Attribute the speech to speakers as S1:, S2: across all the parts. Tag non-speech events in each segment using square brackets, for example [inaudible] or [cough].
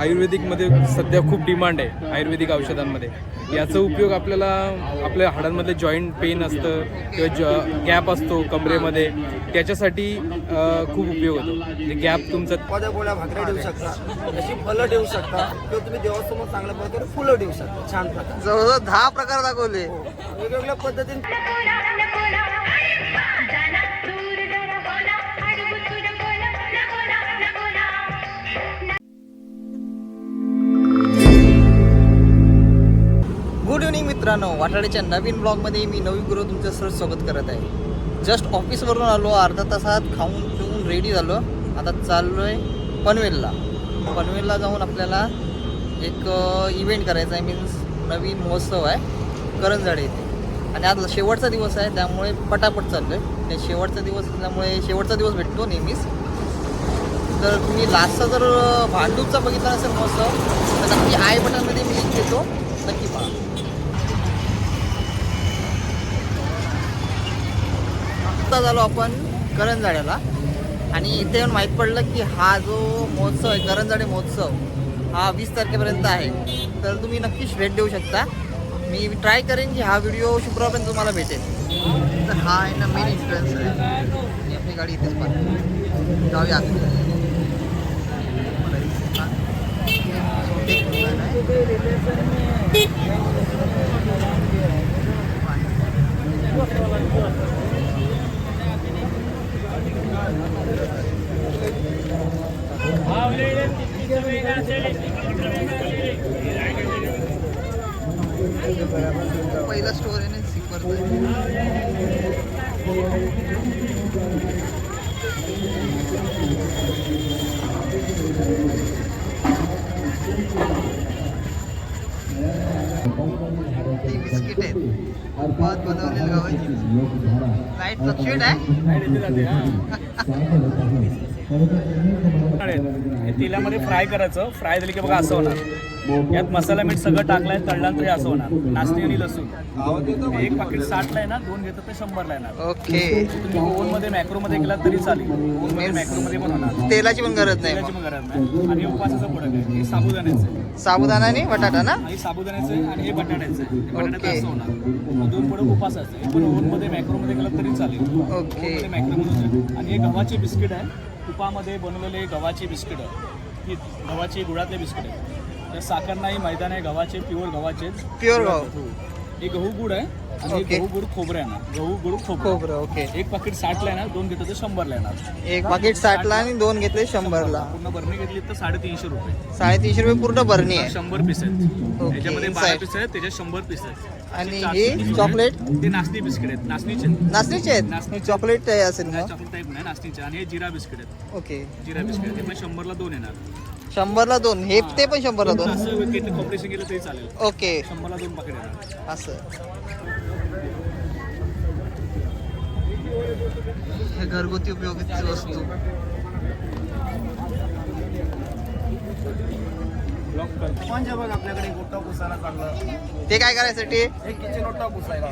S1: आयुर्वेदिकमध्ये सध्या खूप डिमांड आहे आयुर्वेदिक औषधांमध्ये. याचा उपयोग आपल्याला आपल्या हाडांमधले जॉईंट पेन असतं किंवा ज गॅप असतो कमरेमध्ये त्याच्यासाठी खूप उपयोग होतो. ते गॅप तुमचा
S2: गोळ्या भाकऱ्या देऊ शकता देऊ शकता किंवा तुम्ही देवासमोर चांगल्या प्रकारे फुलं देऊ शकता छान प्रकारे.
S3: जवळजवळ दहा प्रकार दाखवले.
S2: वेगवेगळ्या पद्धतीने
S3: गुड इव्हनिंग मित्रांनो. वाटाड्याच्या नवीन ब्लॉगमध्ये मी नवी गुरु तुमचं सर स्वागत करत आहे. जस्ट ऑफिसवरून आलो अर्धा तासात खाऊन पिऊन रेडी झालो. आता चाललो आहे पनवेलला. पनवेलला जाऊन आपल्याला एक इव्हेंट करायचा आहे. मीन्स नवीन महोत्सव आहे. करंजाडे इथे आणि आज शेवटचा दिवस आहे त्यामुळे पटापट चाललो आहे शेवटचा दिवस असल्यामुळे शेवटचा दिवस भेटतो नेहमीच. तर तुम्ही लास्टचा जर भांडूपचा बघितला असेल महोत्सव तर नक्की आय बटनमध्ये मी लिंक देतो. नक्की पहा. आत्ता झालो आपण करंजाड्याला आणि इथे येऊन माहीत पडलं की हा जो महोत्सव आहे करंजाडे महोत्सव हा वीस तारखेपर्यंत आहे. तर तुम्ही नक्कीच भेट देऊ शकता. मी ट्राय करेन की हा व्हिडिओ शुक्रवारपर्यंत तुम्हाला भेटेल. तर हा आहे ना मेन इन्फ्लुएन्स आहे. आणि आपली गाडी इथेच पण जाऊया Thank you दिसतं का? छोटे दुकान आहे. पहिला स्टोर आहे ती बिस्किट आहेत. पाच बनवलेली लाइट आहे. [laughs] [laughs]
S4: हे तेलामध्ये फ्राय करायचं. फ्राय झाली की बघा असं होणार. यात मसाला मीठ सगळं टाकलंय तळल्यानंतर हे असं होणार. नाचणी आणि लसूण. एक पाकिट साठला आहे ना दोन घेतात ते शंभरला येणार.
S3: ओके.
S4: तुम्ही ओव्हनमध्ये मॅक्रोमध्ये केला तरी चालेल. ओव्हनमध्ये मॅक्रोमध्ये पण होणार.
S3: तेलाची पण गरज नाही.
S4: तेलाची पण गरज नाही. आणि उपासाचं प्रोडक्ट आहे. हे साबुदाण्याचं
S3: साबुदाणा आणि बटाटा ना?
S4: हे साबुदाण्याचं आहे आणि हे बटाट्याचं आहे. बटाट्याचं. असं होणार. दोन प्रोडक्ट उपासाचं पण ओव्हनमध्ये मॅक्रोमध्ये केलं तरी चालेल.
S3: ओके.
S4: मॅक्रोमध्ये होतं. आणि हे गव्हाचे बिस्किट आहे. तुपामध्ये बनवलेले गव्हाचे बिस्किट. ही गव्हाचे गुळातले बिस्किट आहे त्या साखर नाही मैदान आहे गव्हाचे प्युअर गव्हाचे.
S3: प्युअर गहू.
S4: हे गहू गुड आहे. आणि. गहू गुड खोबरं ना गहू गुड खोबरं.
S3: खोबरं ओके.
S4: एक पाकिट साठला येणार दोन घेतलं तर शंभरला येणार.
S3: एक पाकिट साठला आणि दोन घेतले शंभरला.
S4: पूर्ण बरणी घेतली तर साडेतीनशे रुपये.
S3: साडेतीनशे रुपये पूर्ण भरणी आहे.
S4: शंभर पीस आहेत. त्याच्यामध्ये बारा. पीस आहेत त्याच्यात शंभर पीस आहेत.
S3: आणि हे चॉकलेट
S4: ते नाचणी बिस्किट आहेत. नाचणीचे
S3: नाचणीचे आहेत?
S4: नाचणीचे.
S3: चॉकलेट असेल मग
S4: चॉकलेट टाईप नाही नाचणीचे. आणि हे जिरा बिस्किट आहेत.
S3: ओके.
S4: जिरा बिस्किट. ते पण शंभरला दोन येणार.
S3: शंभरला दोन. हे ते पण शंभरला दोन.
S4: असं किती कॉम्पिटिशन केलं तरी चालेल.
S3: ओके.
S4: शंभरला दोन पाकिट येणार.
S3: असं. हे घरगुती उपयोगीची वस्तू.
S2: म्हणजे बघ आपल्याकडे गोटा पुसायला चांगलं.
S3: ते काय करायसाठी
S2: हे किचन ओटा पुसायला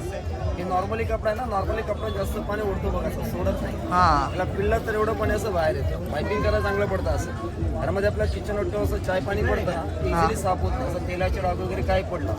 S2: हे नॉर्मली कपडा आहे ना नॉर्मली कपडा जास्त पाणी ओढतो बघा असं सोडत नाही.
S3: हा.
S2: त्याला पिल्ला तर एवढं पाणी असं बाहेर येतं. पायपिंग करायला चांगलं पडतं असं. घरामध्ये आपल्या किचन ओट्यावर असं चाय पाणी पडतं. ना इझिली साफ होत असं तेलाचे डाग वगैरे काय पडलं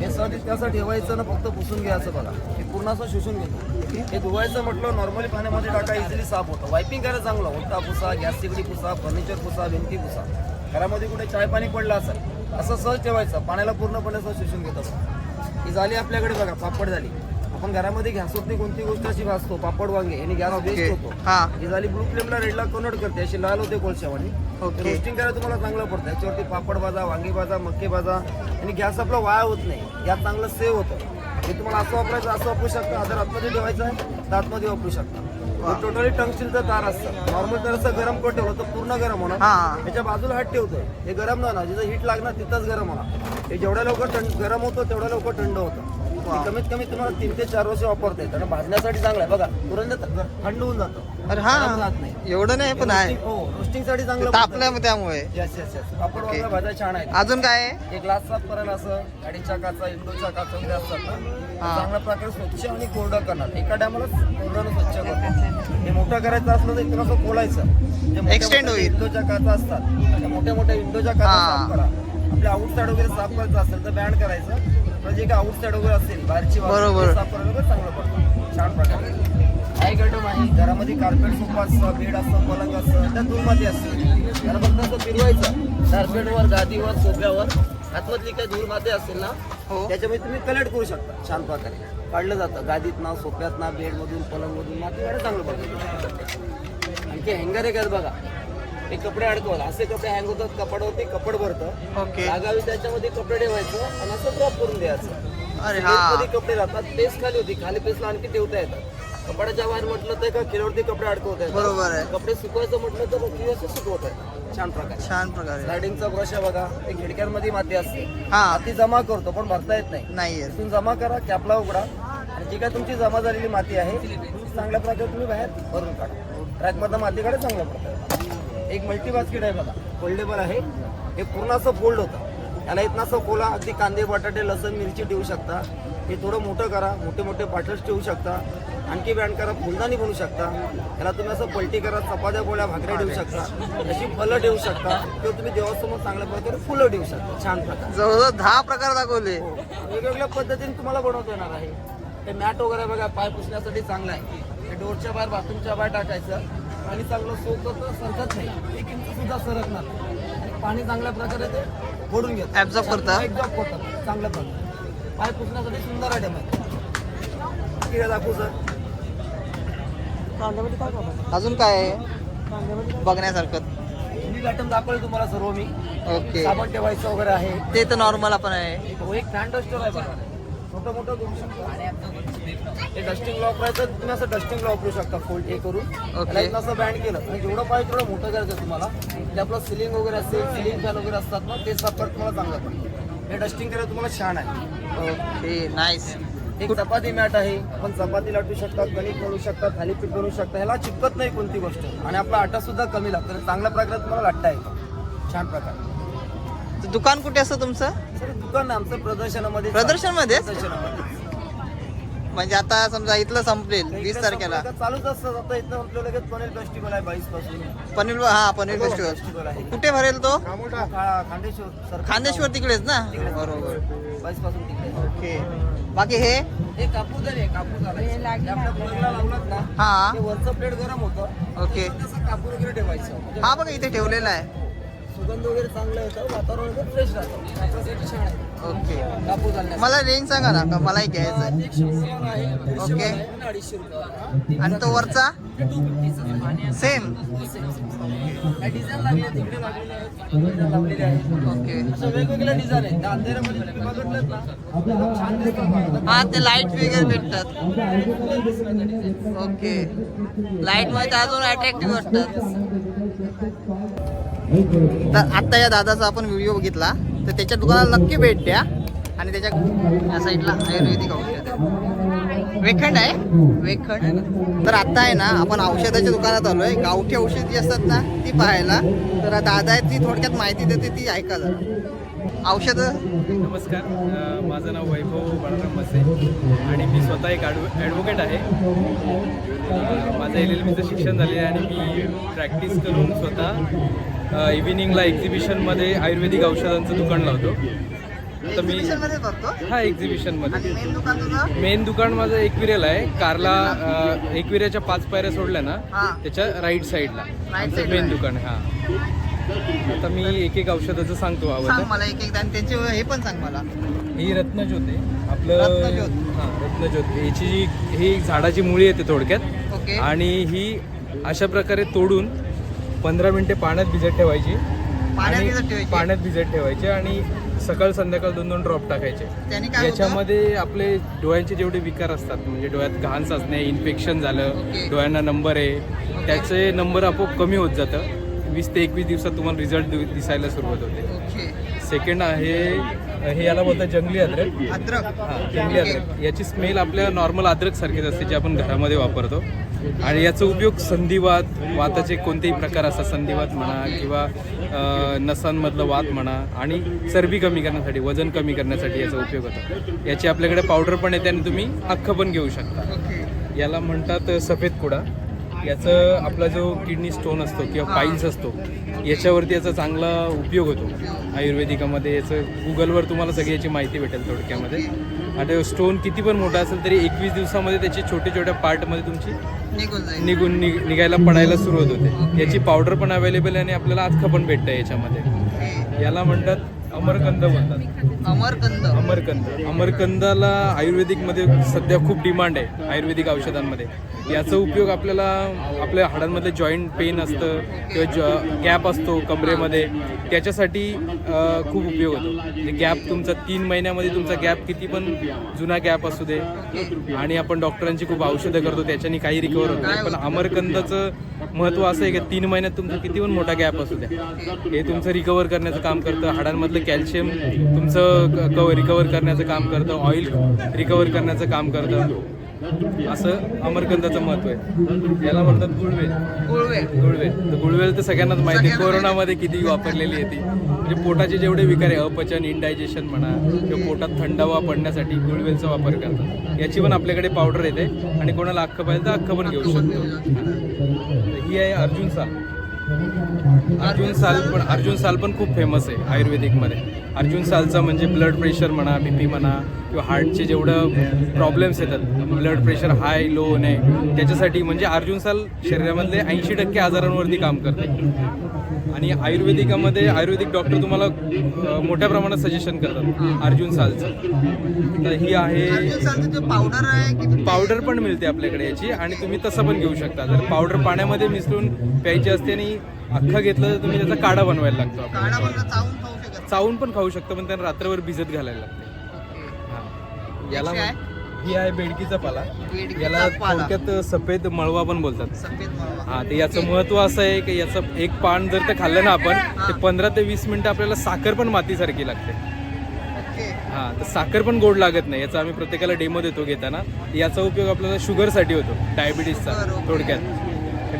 S2: हे साठी त्याचं ठेवायचं ना फक्त पुसून घ्यायचं बघा. हे पूर्ण असं शोषून घेतो. हे धुवायचं म्हटलं नॉर्मली पाण्यामध्ये टाका इझिली साफ होतं. वायपिंग करायला चांगलं. ओटा पुसा गॅस तिकडी पुसा फर्निचर पुसा भिंती पुसा. घरामध्ये कुठे चाय पाणी पडलं असेल असं सहज ठेवायचं पाण्याला पूर्णपणे असं शोषून घेत असं. ही झाली आपल्याकडे बघा पापड झाली. आपण घरामध्ये गॅस होती कोणती गोष्ट अशी भासतो पापड वांगे आणि गॅस वेस्ट होतो.
S3: हा.
S2: ही झाली ब्लू फ्लेमला रेडला कन्वर्ट करते अशी लाल होते कोळशावानी
S3: ओके.
S2: रोस्टिंग करायला तुम्हाला चांगलं पडतं. याच्यावरती पापड भाजा वांगी भाजा मक्के भाजा आणि गॅस आपला वाया होत नाही. गॅस चांगलं सेव्ह होतं. हे तुम्हाला असं वापरायचं असं वापरू शकता. जर आतमध्ये ठेवायचं आहे तर आतमध्ये वापरू शकता. टोटली टंगस्टीलचं तार असतं. नॉर्मल तर असं गरम करून ठेवलं तर पूर्ण गरम होणार.
S3: हा.
S2: त्याच्या बाजूला हात ठेवतोय. हे गरम ना जिथं हीट लागणार तिथंच गरम होणार. हे जेवढ्या लवकर थंड गरम होतं तेवढ्या लवकर थंड होतं. कमीत कमी तुम्हाला तीन ते चार वर्ष वापरता येतं आणि भाजण्यासाठी चांगलं आहे. बघा तुरंत थंड होऊन जातं.
S3: अरे
S2: जात
S3: हा
S2: नाही.
S3: एवढं नाही पण आहे.
S2: हो रोस्टिंगसाठी चांगलं.
S3: तापल्या त्यामुळे.
S2: येस येस येस पापड
S3: Okay.
S2: वगैरे भाज्या छान आहेत.
S3: अजून काय आहे?
S2: एक ग्लास साफ करायला असं गाडीच्या काचा इंडोच्या काचा वगैरे असतात ना
S3: हा.
S2: चांगल्या प्रकारे स्वच्छ आणि कोरडं करणार. एका टायमाला कोरडं स्वच्छ करतो हे मोठं करायचं असलं तर एकदम असं खोलायचं. जे मोठ्या
S3: Extend
S2: मोठ्या
S3: होईल.
S2: विंडोच्या काचा असतात. त्या मोठ्या मोठ्या विंडोच्या काचा
S3: हा.
S2: साफ करा. आपल्या आउटसाईड वगैरे साफ करायचं असेल तर बँड करायचं. जे काही आउटसाईड वगैरे असेल बाहेरची
S3: बरोबर.
S2: ते साफ करायला वगैरे चांगलं पडतं. छान प्रकारे. एक आयटम आहे? घरामध्ये कार्पेट सोफा असतं बेड असतं पलंग असतं त्या धूळमाती असते. त्याला फक्त असं फिरवायचं. कार्पेटवर गादीवर सोफ्यावर आतमधली काही धूळमाती असेल ना
S3: हो.
S2: त्याच्यामध्ये तुम्ही कलेक्ट करू शकता. छान प्रकारे. काढलं जातं. गादीत ना सोफ्यात ना बेडमधून पलंगमधून माती काढा चांगलं पडतं. आणखी हँगर एक आहेत बघा. हे कपडे अडकवलं असे कपडे हँग होतात कपडावरती कपड भरतं.
S3: ओके.
S2: जागावी त्याच्यामध्ये कपडे ठेवायचं आणि असं ड्रॉप करून द्यायचं.
S3: अरे हा.
S2: मध्ये कपडे राहतात पेस्ट खाली होती. खाली पेस्टला आणखी ठेवता येतात. कपड्याच्या बाहेर म्हटलं तर का किलोवरती कपडे अडकवता येतात.
S3: बरोबर आहे.
S2: कपडे सुकवायचं म्हटलं तर किलो सुकवत आहेत. छान प्रकारे.
S3: छान प्रकारे.
S2: स्लायडिंगचा ब्रश आहे बघा. ते खिडक्यांमध्ये माती असते.
S3: हा.
S2: माती जमा करतो पण भरता येत नाही.
S3: नाहीये.
S2: इथून जमा करा कॅपला उघडा. आणि जी काय तुमची जमा झालेली माती आहे ती चांगल्या प्रकारे तुम्ही बाहेर भरून काढा. ट्रॅकमधनं माती काढा चांगलं पडतं एक मल्टी बास्केट आहे बघा. फोल्डेबल आहे. हे पूर्ण असं फोल्ड होतं. याला इथनं असं खोला अगदी कांदे बटाटे लसण मिरची ठेवू शकता. हे थोडं मोठं करा. मोठे मोठे पाटल्स ठेवू शकता. आणखी बँड करा. फुलदाणी बनवू शकता. याला तुम्ही असं पलटी करा. चपात्या गोळ्या भाकऱ्या ठेवू शकता. अशी फलं ठेवू शकता. किंवा तुम्ही देवासमोर चांगल्या प्रकारे फुलं ठेवू शकता. छान प्रकारे.
S3: जवळजवळ दहा प्रकार दाखवले.
S2: वेगवेगळ्या पद्धतीने तुम्हाला बनवता येणार आहे. ते मॅट वगैरे बघा पाय पुसण्यासाठी चांगलं आहे. डोरच्या बाहेर बाथरूमच्या बाहेर टाकायचं. आणि चांगलं सोकत सरकत नाही. एक इंच सुद्धा सरकणार. आणि पाणी चांगल्या प्रकारे ते फोडून घेत
S3: Absorb करतं?
S2: एक्झॉर्ब करतात. चांगल्या प्रकारे. पाय पुसण्यासाठी सुंदर आयटम आहे आहे दाखवू सर
S3: अजून काय आहे? बघण्यासारखं.
S2: मी आयटम दाखवले तुम्हाला सर्व मी.
S3: ओके
S2: साबण ठेवायचं वगैरे आहे.
S3: ते तर नॉर्मल आपण आहे.
S2: तो एक फॅन डस्टर आहे बघा. मोठं मोठं करू शकता. हे डस्टिंग लॉक करायचं तुम्ही असं डस्टिंग लॉक करू शकता फोल्ड हे करून. त्याला इथनं असं बँड केलं आणि जेवढं पाहिजे तेवढं मोठं करायचं तुम्हाला. ते आपलं सिलिंग वगैरे असेल सिलिंग फॅन वगैरे असतात ना ते करत तुम्हाला चांगलं पडतं हे डस्टिंग करायला तुम्हाला छान आहे.
S3: ओके नाईस
S2: एक चपाती मॅट आहे आपण चपाती लाटू शकता कणिक बनवू शकता थालीपीठ बनवू शकता ह्याला चिपकत नाही कोणती गोष्ट. आणि आपला आटा सुद्धा कमी लागतो आणि चांगल्या प्रकारे तुम्हाला लाटता येतो. छान प्रकारे.
S3: तर दुकान कुठे असतं तुमचं?
S2: सर दुकान आमचं प्रदर्शनामध्ये
S3: प्रदर्शनमध्ये
S2: प्रदर्शनामध्ये.
S3: म्हणजे आता समजा इथलं संपलेल वीस तारखेला.
S2: चालूच असतं. आता इथं आपलं लगेच पनीर फेस्टिवल आहे बावीसपासून
S3: पनीर हा पनीर फेस्टिवल कुठे भरेल तो?
S2: खांडेश्वर सर.
S3: खांदेश्वर तिकडेच ना? बरोबर.
S2: बावीसपासून तिकडे.
S3: ओके. बाकी हे?
S2: हे कापूस आहे कापूस हे लावलात ना
S3: हा.
S2: वरचं प्लेट गरम होतं.
S3: ओके.
S2: कापूर वगैरे ठेवायचं.
S3: हा बघा इथे ठेवलेला आहे.
S2: सुगंध वगैरे चांगलं येतं वातावरण वगैरे फ्रेश राहतं. त्याच्यासाठी छान आहे.
S3: ओके.
S2: कापूस आणण्यासाठी.
S3: मला रेंज सांगा ना का मलाही घ्यायचं आहे?
S2: दीडशे
S3: ओके.
S2: आहे. आणि अडीचशे रुपये
S3: आणि तो वरचा? सेम
S2: काय डिझाईन लागले तिकडे लागलेले आहेत डिझाईन लावलेले आहेत
S3: ओके.
S2: अशा वेगवेगळ्या डिझाईन आहेत. त्या अंधेऱ्यामध्ये तुम्ही बघितलं ना. छान दिसतात बघा.
S3: हा ते लाइट वगैरे भेटतात. ओके. लाइटमध्ये अजून अट्रॅक्टिव्ह वाटतात. तर आत्ता या दादाचा आपण व्हिडिओ बघितला. तर त्याच्या दुकानाला नक्की भेट द्या. आणि त्याच्या या साईडला आयुर्वेदिक औषध. आहे. वेखंड आहे? वेखंड. तर आता आहे ना आपण औषधाच्या दुकानात आलोय. गावठी औषध जी असतात ना ती पाहायला. तर दादा आहे ती थोडक्यात माहिती देते ती ऐका जरा. औषध?
S1: नमस्कार. माझं नाव वैभव बळराम मसे. आणि मी स्वतः एक ॲडव ॲडव्होकेट आहे. माझं एल एल बीचं शिक्षण झालेलं आहे आणि मी प्रॅक्टिस करून स्वतः इव्हिनिंगला एक्झिबिशनमध्ये आयुर्वेदिक औषधांचं दुकान लावतो. तर मी हा एक्झिबिशनमध्ये
S3: मेन दुकान
S1: माझं एकविरेल आहे. कारला अ, एकविरेच्या पाच पायऱ्या सोडल्या ना
S3: हा.
S1: त्याच्या राईट साईडला मेन. दुकान आहे हा. आता मी एक एक औषधाचं सांगतो
S3: सांग
S1: आवडतं
S3: मला एक आणि त्यांचे हे पण सांग मला.
S1: ही रत्नज्योत आहे. आपलं
S3: रत्नज्योत.
S1: हां रत्नज्योत. याची जी ही झाडाची मुळी येते थोडक्यात. आणि ही अशा प्रकारे तोडून पंधरा मिनिटे पाण्यात भिजत ठेवायची
S3: पाण्यात
S1: आणि
S3: भिजत ठेवायची?
S1: पाण्यात भिजत ठेवायचे आणि सकाळ संध्याकाळ दोन दोन ड्रॉप टाकायचे
S3: त्याने काय होतं
S1: याच्यामध्ये आपले डोळ्यांचे जेवढे विकार असतात म्हणजे डोळ्यात घाण साचणे इन्फेक्शन झालं
S3: ओके.
S1: डोळ्यांना नंबर आहे त्याचे नंबर आपोआप कमी होत जातं वीस ते एकवीस दिवसात तुम्हाला रिझल्ट दिसायला सुरुवात होते. सेकंड आहे हे याला बोलतात जंगली अद्रक.
S3: अद्रक.
S1: हा, जंगली अद्रक. याची स्मेल आपल्या नॉर्मल अद्रक सारखीच असते जे आपण घरामध्ये वापरतो. आणि याचा उपयोग संधिवात वाताचे कोणतेही प्रकार असतात संधिवात म्हणा किंवा नसांमधलं वात म्हणा आणि चरबी कमी करण्यासाठी वजन कमी करण्यासाठी याचा उपयोग होतो. याची आपल्याकडे पावडर पण येते आणि तुम्ही अख्खं पण घेऊ शकता. याला म्हणतात सफेद कुडा. याचं आपला जो किडनी स्टोन असतो किंवा पाईल्स असतो याच्यावरती याचा चांगला उपयोग होतो. आयुर्वेदिकामध्ये याचं गुगलवर तुम्हाला सगळी याची माहिती भेटेल थोडक्यामध्ये. आता स्टोन किती पण मोठा असेल तरी एकवीस दिवसामध्ये त्याची छोट्या छोट्या पार्टमध्ये तुमची
S3: निघून
S1: निघायला पडायला सुरुवात होते. याची पावडर पण अवेलेबल आहे आणि आपल्याला अख्खं पण भेटतं याच्यामध्ये. याला म्हणतात अमरकंद म्हणतात
S3: अमरकंद.
S1: अमरकंद. अमरकंदाला आयुर्वेदिकमध्ये सध्या खूप डिमांड आहे आयुर्वेदिक औषधांमध्ये. याचा उपयोग आपल्याला आपल्या हाडांमधले जॉईंट पेन असतं किंवा ज गॅप असतो कमरेमध्ये त्याच्यासाठी खूप उपयोग होतो. गॅप तुमचा तीन महिन्यामध्ये तुमचा गॅप किती पण जुना गॅप असू दे आणि आपण डॉक्टरांची खूप औषधं करतो त्याच्याने काही रिकवर होत नाही. पण अमरकंदाचं महत्त्व असं आहे की तीन महिन्यात तुमचा किती पण मोठा गॅप असू द्या हे तुमचं रिकवर करण्याचं काम करतं हाडांमधलं कॅल्शियम तुमचं क रिकवर करण्याचं काम करतं ऑइल रिकवर करण्याचं काम करतं. असं अमरकंदाचं महत्त्व आहे. याला म्हणतात गुळवेल
S3: गुळवे.
S1: गुळवेल तर गुळवेल तर सगळ्यांनाच माहिती आहे कोरोनामध्ये किती वापरलेली आहे ती. म्हणजे पोटाचे जेवढे विकार आहे अपचन इंडायजेशन म्हणा किंवा पोटात थंडावा पडण्यासाठी गुळवेलचा वापर करतात. याची पण आपल्याकडे पावडर येते आणि कोणाला अख्खं पाहिजे तर अख्खं पण घेऊ शकतो. ही आहे अर्जुन साल अर्जुन साल पण अर्जुन साल पण खूप फेमस आहे आयुर्वेदिकमध्ये. अर्जुन सालचा म्हणजे ब्लड प्रेशर म्हणा बी पी म्हणा किंवा हार्टचे जेवढं प्रॉब्लेम्स येतात ब्लड प्रेशर हाय लो नाही त्याच्यासाठी म्हणजे अर्जुन साल शरीरामधले ऐंशी टक्के आजारांवरती काम करते आणि आयुर्वेदिकामध्ये आयुर्वेदिक डॉक्टर तुम्हाला मोठ्या प्रमाणात सजेशन करतात अर्जुन सालचं. तर ही आहे
S3: पावडर आहे
S1: पावडर पण मिळते आपल्याकडे याची आणि तुम्ही तसं पण घेऊ शकता. जर पावडर पाण्यामध्ये मिसळून प्यायची असते आणि अख्खा घेतलं तर तुम्ही त्याचा काढा बनवायला लागतो
S3: चावून
S1: पण खाऊ शकतो पण त्यांना रात्रभर भिजत घालायला लागते. हा. याला म्हण- ही आहे बेडकीचा पाला.
S3: बेडकीचा
S1: याला
S3: पाला.
S1: थोडक्यात सफेद मळवा पण बोलतात.
S3: सफेद.
S1: हा ते याचं महत्त्व असं आहे की याचं एक पान जर ते खाल्लं ना आपण ते पंधरा ते वीस मिनिटं आपल्याला साखर पण मातीसारखी लागते.
S3: ओके.
S1: हा तर साखर पण गोड लागत नाही. याचा आम्ही प्रत्येकाला डेमो देतो घेताना. याचा उपयोग आपल्याला शुगरसाठी होतो डायबिटीसचा
S3: okay.
S1: थोडक्यात.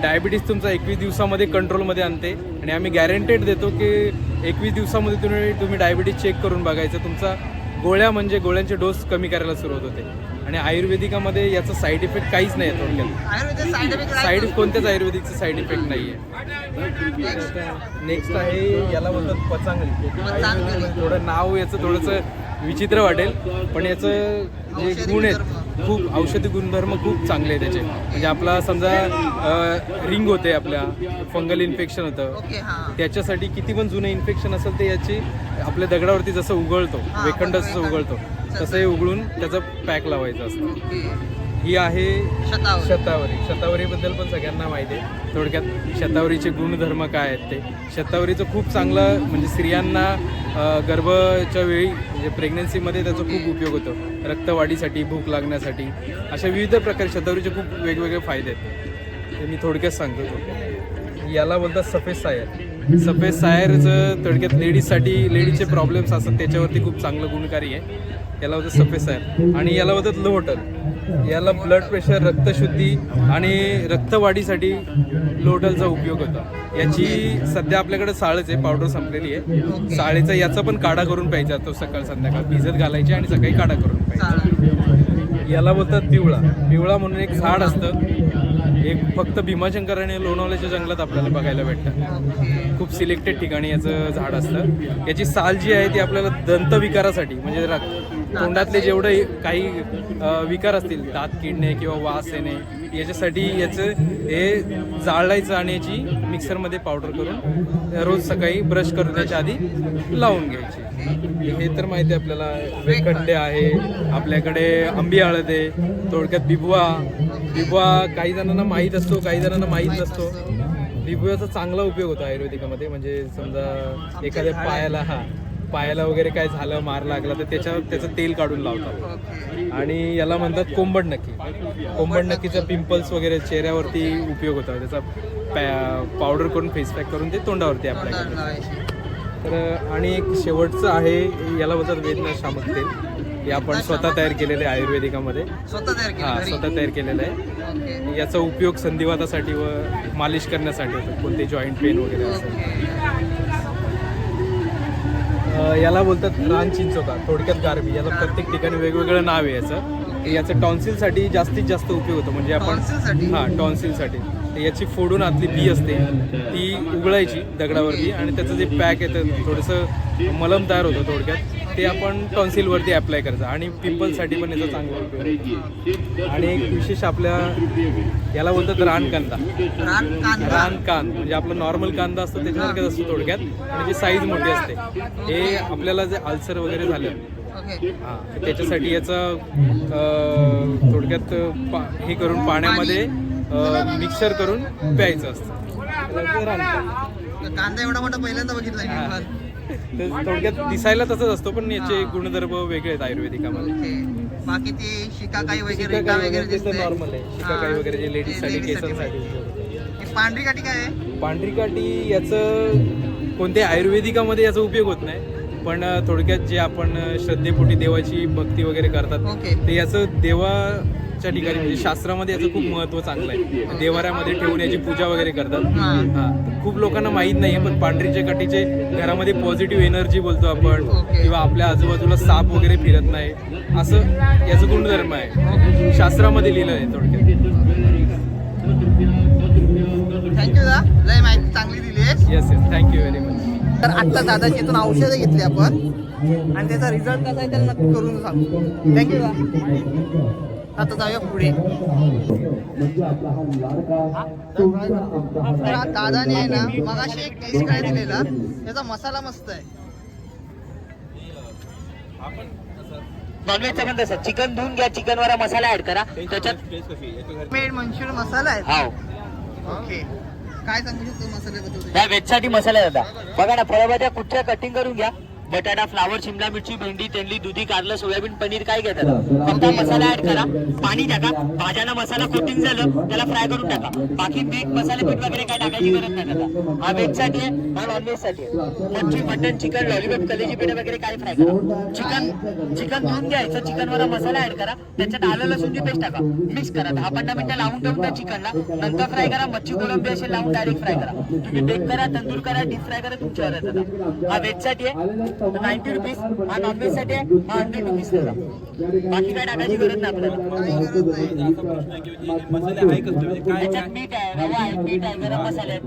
S1: डायबिटीस तुमचा एकवीस दिवसामध्ये कंट्रोलमध्ये आणते. आणि आम्ही गॅरंटेड देतो की एकवीस दिवसामध्ये तुम्ही तुम्ही डायबिटीस चेक करून बघायचं. तुमचा गोळ्या म्हणजे गोळ्यांचे डोस कमी करायला सुरुवात होते. आणि आयुर्वेदिकामध्ये याचा साईड इफेक्ट काहीच नाही आहे थोडक्यात.
S3: साईड
S1: कोणत्याच आयुर्वेदिकचं साईड इफेक्ट नाही आहे नेक्स्ट आहे याला बोलतात पचांगली. थोडं नाव याचं थोडंसं विचित्र वाटेल. पण याचं जे गुण आहेत. खूप औषधी गुणधर्म खूप चांगले आहेत त्याचे. म्हणजे आपला समजा रिंग होते आपल्या फंगल इन्फेक्शन होतं. त्याच्यासाठी किती पण जुनं इन्फेक्शन असेल ते याची आपल्या दगडावरती जसं उगळतो
S3: हा,
S1: वेखंड जसं
S3: वेखंड.
S1: उगळतो तसं हे उघडून त्याचं पॅक लावायचं असतं. ही आहे
S3: शतावरी.
S1: शतावरी. शतावरीबद्दल पण सगळ्यांना माहिती आहे. थोडक्यात शतावरीचे गुणधर्म काय आहेत ते. शतावरीचं खूप चांगलं म्हणजे स्त्रियांना गर्भाच्या वेळी म्हणजे प्रेग्नन्सीमध्ये त्याचा खूप उपयोग होतो. रक्तवाढीसाठी भूक लागण्यासाठी. अशा विविध प्रकारे शतावरीचे खूप वेगवेगळे फायदे आहेत. ते मी थोडक्यात सांगतो. याला बोलतात सफेद सायर सफेद सायरचं थोडक्यात लेडीजसाठी लेडीजचे प्रॉब्लेम्स असतात त्याच्यावरती खूप चांगलं गुणकारी आहे. याला होतं सफेद सायर. आणि याला बोलतात लोहटल याला ब्लड प्रेशर रक्तशुद्धी आणि रक्तवाढीसाठी लोटलचा उपयोग होतो. याची सध्या आपल्याकडे साळच आहे पावडर संपलेली आहे. साळेचा याचा पण काढा करून प्यायचा तो सकाळ संध्याकाळ. भिजत घालायची आणि सकाळी काढा करून प्यायचा. याला बोलतात पिवळा पिवळा म्हणून एक झाड असतं. एक फक्त भीमाशंकर आणि लोणावल्याच्या जंगलात आपल्याला बघायला भेटतं. खूप सिलेक्टेड ठिकाणी याचं झाड असतं. याची साल जी आहे ती आपल्याला दंतविकारासाठी म्हणजे तोंडातले जेवढे काही विकार असतील दात किडणे किंवा वास येणे याच्यासाठी याचं हे जाळायचं आणि याची मिक्सरमध्ये पावडर करून रोज सकाळी ब्रश करण्याच्या आधी लावून घ्यायची. हे तर माहिती आहे आपल्याला वेखंडे आहे आपल्याकडे आंबी हळद आहे थोडक्यात बिबवा बिबवा काही जणांना माहीत असतो काही जणांना माहीत नसतो. बिबव्याचा चांगला उपयोग होतो आयुर्वेदिकामध्ये. म्हणजे समजा एखाद्या पायाला हा पायाला वगैरे काय झालं मार लागला तर त्याच्यावर त्याचं तेल काढून लावतात. आणि याला म्हणतात कोंबड नक्की. कोंबड नक्कीचा पिंपल्स वगैरे चेहऱ्यावरती उपयोग होतो त्याचा पॅ पावडर करून फेस पॅक करून ते तोंडावरती
S3: लावायची.
S1: तर आणि एक शेवटचं आहे याला बोलतात वेदना शामक तेल. हे आपण स्वतः तयार केलेले आहे आयुर्वेदिकामध्ये.
S3: स्वतः तयार
S1: हा
S3: केलं घरी?
S1: स्वतः तयार केलेलं आहे. याचा उपयोग संधिवातासाठी व मालिश करण्यासाठी होतो कोणते जॉईंट पेन वगैरे असेल
S3: ओके
S1: अ, याला बोलतात रान चिंचोका थोडक्यात गारबी याला प्रत्येक ठिकाणी वेगवेगळं नाव आहे याचं. याचं टॉन्सिलसाठी जास्तीत जास्त उपयोग होतो म्हणजे आपण
S3: Tonsil-साठी?
S1: हां टॉन्सिलसाठी. तर याची फोडून आतली बी असते ती उघडायची दगडावरती आणि त्याचं जे पॅक येतं थोडंसं मलम तयार होतं थोडक्यात. ते आपण टॉन्सिलवरती अप्लाय करायचं आणि पिंपलसाठी पण याचा चांगला उपयोग. आणि एक विशेष आपल्या याला बोलतात रानकांदा
S3: रान कांदा
S1: रान कांद म्हणजे आपला नॉर्मल कांदा असतो त्याच्यासारखंच असतो थोडक्यात आणि जी साईज मोठी असते हे आपल्याला जे अल्सर वगैरे झालं हां त्याच्यासाठी याचं थोडक्यात पा हे करून पाण्यामध्ये मिक्सर करून प्यायचं असतं.
S3: कांदा एवढा मोठा पहिल्यांदा. पण.
S1: तर थोडक्यात दिसायला तसंच असतो पण याचे गुणधर्म वेगळे आहेत आयुर्वेदिकामध्ये.
S3: बाकी ते शिकाकाई वगैरे
S1: शिकाकाई वगैरे
S3: दिसते
S1: नॉर्मल आहे. शिकाकाई वगैरे जे लेडीजसाठी केसांसाठी
S3: ही पांढरी काठी काय आहे?
S1: पांढरी काठी याचं कोणत्याही आयुर्वेदिकामध्ये याचा उपयोग होत नाही पण थोडक्यात जे आपण श्रद्धेपोटी देवाची भक्ती वगैरे करतात
S3: ओके.
S1: ते याचं देवाच्या ठिकाणी म्हणजे शास्त्रामध्ये याचं खूप महत्त्व चांगलं आहे. देवाऱ्यामध्ये ठेवून याची पूजा वगैरे करतात.
S3: हा.
S1: खूप लोकांना माहीत नाही पण पांढरीच्या काठीचे घरामध्ये पॉझिटिव्ह एनर्जी बोलतो आपण. किंवा आपल्या आजूबाजूला साप वगैरे फिरत नाही. असं याचं गुणधर्म आहे. शास्त्रामध्ये लिहिलं आहे थोडक्यात
S3: थँक्यू दा लय माहिती चांगली दिली आहे.
S1: Yes yes thank you very much
S3: तर आत्ता दादाची इथून औषधं घेतली आपण. आणि त्याचा रिझल्ट कसा आहे त्याला नक्की करून सांगू. थँक्यू आता जाऊया पुढे. दादाने आहे ना मगाशी एक टेस्ट काय दिलेला? त्याचा मसाला मस्त आहे.
S5: नॉनव्हेजचा पण तसं चिकन धुवून घ्या चिकन वर मसाला ऍड करा. त्याच्यात
S3: मेड मंचुरियन मसाला आहे? ओके काय सांगू शकतो मसाल्याबद्दल?
S5: त्या व्हेजसाठी मसाला दादा. बघा ना फळभाज्या कुठच्या कटिंग करून घ्या. बटाटा फ्लावर शिमला मिरची भेंडी तेंडली दुधी कारलं सोयाबीन पनीर काय घेतात? फक्त मसाला ऍड करा पाणी टाका भाज्यांना मसाला कोटिंग झालं त्याला फ्राय करून टाका. बाकी मीठ मसाले पीठ वगैरे काय टाकायची गरज नाही दादा हा व्हेजसाठी आहे हा नॉनव्हेजसाठी आहे. मच्छी मटन चिकन लॉलीपॉप कलेजी पीठ वगैरे काय फ्राय करा. चिकन चिकन धुवून घ्यायचं चिकन वर मसाला ऍड करा. त्याच्यात आलं लसूणची पेस्ट टाका. मिक्स करा. दहा पंधरा मिनिटं लावून ठेवून द्या चिकनला नंतर फ्राय करा मच्छी कोळंबी असेल लावून डायरेक्ट फ्राय करा. तुम्ही बेक करा तंदूर करा डीप फ्राय करा तुमच्यावर हा व्हेजसाठी आहे. नाईन्टी रुपीज हा नॉनव्हेजसाठी आहे हा हंड्रेड रुपीज बाकी काय टाकायची गरज नाही आपल्याला त्याच्यात मीठ आहे रवा आहे पीठ आहे गरम मसाले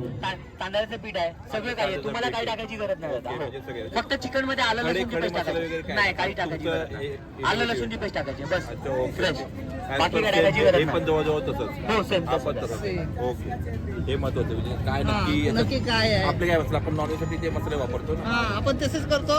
S5: तांदळाचं पीठ आहे सगळं काही आहे तुम्हाला काही टाकायची गरज नाही फक्त चिकनमध्ये आलं लसूणची पेस्ट टाकायची नाही काही टाकायची गरज नाही. आलं लसूणची पेस्ट टाकायची बस फ्रेश बाकी काय टाकायची गरज
S6: हे पण
S5: नाही
S6: जवळजवळ तसंच
S5: हो सेम
S6: हा ओके हे महत्वाचं म्हणजे काय नक्की
S3: हा, काय आहे
S6: आपले काय असलं आपण नॉनव्हेजसाठी ते मसाले वापरतो ना
S3: हा आपण तसंच करतो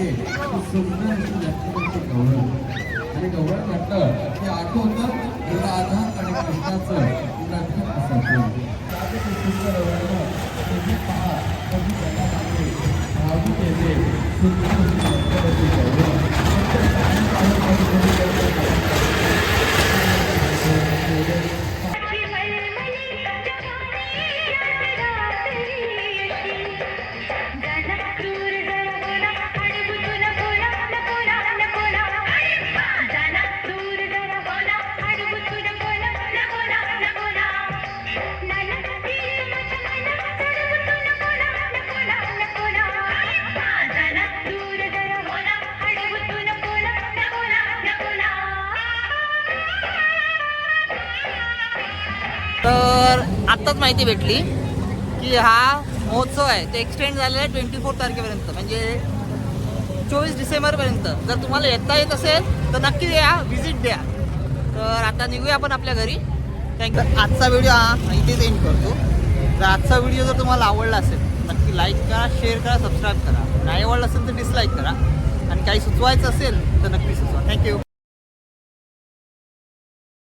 S3: थँक्यू दा
S7: आणि गवळ म्हटलं की आठवतं राधा आणि कृष्णाचं नाटक असायचं पहा, कधी त्याला भावू केले, सुंदर
S3: आत्ताच माहिती भेटली की हा महोत्सव आहे. ते एक्सटेंड झालेला आहे ट्वेंटी फोर तारखेपर्यंत. म्हणजे चोवीस डिसेंबरपर्यंत. जर तुम्हाला येता येत असेल तर नक्की या व्हिजिट द्या. तर आता निघूया आपण आपल्या घरी. थँक्यू आजचा व्हिडिओ हा इथेच एंड करतो. तर आजचा व्हिडिओ जर तुम्हाला आवडला असेल नक्की लाईक करा शेअर करा सबस्क्राईब करा. नाही आवडला असेल तर डिसलाईक करा. आणि काही सुचवायचं असेल तर नक्की सुचवा. थँक्यू